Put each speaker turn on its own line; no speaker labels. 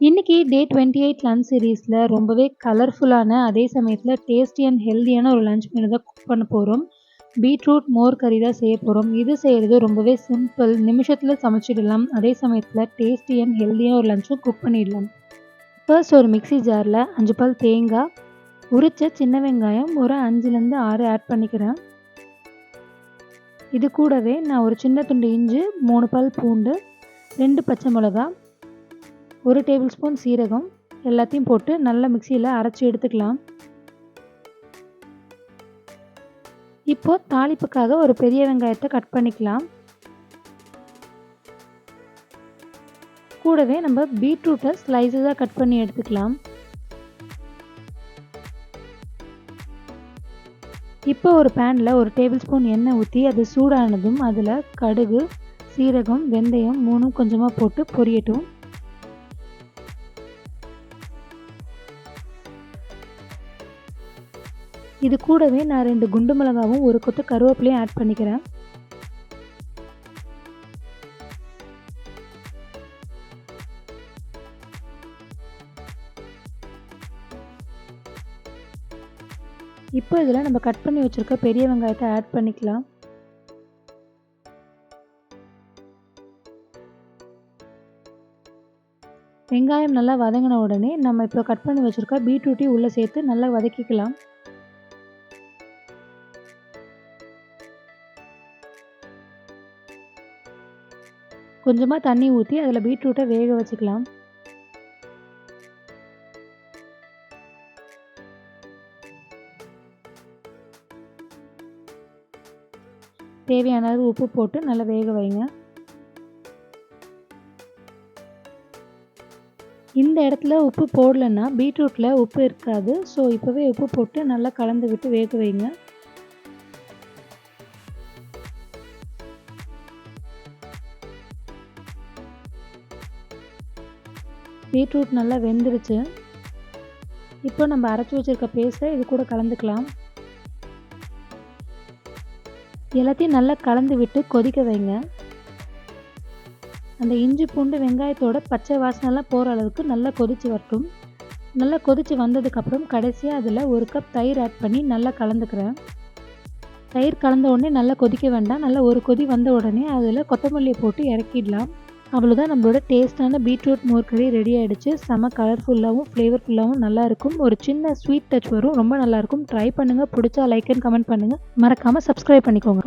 இன்னைக்கு day twenty eight lunch சீரீஸில் ரொம்பவே கலர்ஃபுல்லான அதே சமயத்தில் டேஸ்டி அண்ட் ஹெல்தியான ஒரு லன்ச் மீன் தான் குக் பண்ண போகிறோம் பீட்ரூட் மோர் கறி தான் செய்ய போகிறோம் இது செய்கிறது ரொம்பவே சிம்பிள் நிமிஷத்தில் சமைச்சிடலாம். அதே சமயத்தில் டேஸ்டி அண்ட் ஹெல்த்தியான ஒரு லஞ்சும் குக் பண்ணிடலாம். ஃபர்ஸ்ட் ஒரு மிக்ஸி ஜாரில் அஞ்சு பால் தேங்காய் உரித்த சின்ன வெங்காயம் ஒரு அஞ்சுலேருந்து ஆறு ஆட் பண்ணிக்கிறேன். இது கூடவே நான் ஒரு சின்ன துண்டு இஞ்சி மூணு பால் பூண்டு ரெண்டு பச்சை மிளகா ஒரு டேபிள் ஸ்பூன் சீரகம் எல்லாத்தையும் போட்டு நல்லா மிக்சியில் அரைச்சி எடுத்துக்கலாம். இப்போது தாளிப்புக்காக ஒரு பெரிய வெங்காயத்தை கட் பண்ணிக்கலாம். கூடவே நம்ம பீட்ரூட்டை ஸ்லைசஸாக கட் பண்ணி எடுத்துக்கலாம். இப்போ ஒரு பேனில் ஒரு டேபிள் ஸ்பூன் எண்ணெய் ஊற்றி அது சூடானதும் அதில் கடுகு சீரகம் வெந்தயம் மூணும் கொஞ்சமாக போட்டு பொரியட்டும். இது கூடவே நான் ரெண்டு குண்டு மிளகாவும் ஒரு கொத்து கருவேப்பிலையும் ஆட் பண்ணிக்கிறேன். இப்போ இதில் நம்ம கட் பண்ணி வச்சுருக்க பெரிய வெங்காயத்தை ஆட் பண்ணிக்கலாம். வெங்காயம் நல்லா வதங்கின உடனே நம்ம இப்போ கட் பண்ணி வச்சுருக்க பீட்ரூட்டையும் உள்ளே சேர்த்து நல்லா வதக்கிக்கலாம். கொஞ்சமாக தண்ணி ஊற்றி அதில் பீட்ரூட்டை வேக வச்சுக்கலாம். தேவையான அளவு உப்பு போட்டு நல்லா வேக வைங்க. இந்த இடத்துல உப்பு போடலைன்னா பீட்ரூட்டில் உப்பு இருக்காது. ஸோ இப்போவே உப்பு போட்டு நல்லா கலந்து விட்டு வேக வைங்க. பீட்ரூட் நல்லா வெந்துருச்சு. இப்போ நம்ம அரைச்சி வச்சுருக்க பேஸ்ட்டை இது கூட கலந்துக்கலாம். எல்லாத்தையும் நல்லா கலந்து விட்டு கொதிக்க வைங்க. அந்த இஞ்சி பூண்டு வெங்காயத்தோட பச்சை வாசனைலாம் போகிற அளவுக்கு நல்லா கொதித்து வரட்டும். நல்லா கொதித்து வந்ததுக்கப்புறம் கடைசியாக அதில் ஒரு கப் தயிர் ஆட் பண்ணி நல்லா கலந்துக்கிறேன். தயிர் கலந்த உடனே நல்லா கொதிக்க வேண்டாம். நல்லா ஒரு கொதி வந்த உடனே அதில் கொத்தமல்லியை போட்டு இறக்கிடலாம். அவ்வளோதான் நம்மளோட டேஸ்ட்டான பீட்ரூட் மோர் கறி ரெடி ஆகிடுச்சு செம கலர்ஃபுல்லாகவும் ஃப்ளேவர்ஃபுல்லாகவும் நல்லாயிருக்கும் ஒரு சின்ன ஸ்வீட் டச் வரும். ரொம்ப நல்லாயிருக்கும் ட்ரை பண்ணுங்கள் பிடிச்சா லைக் அண்ட் கமெண்ட் பண்ணுங்கள் மறக்காமல் சப்ஸ்கிரைப் பண்ணிக்கோங்க.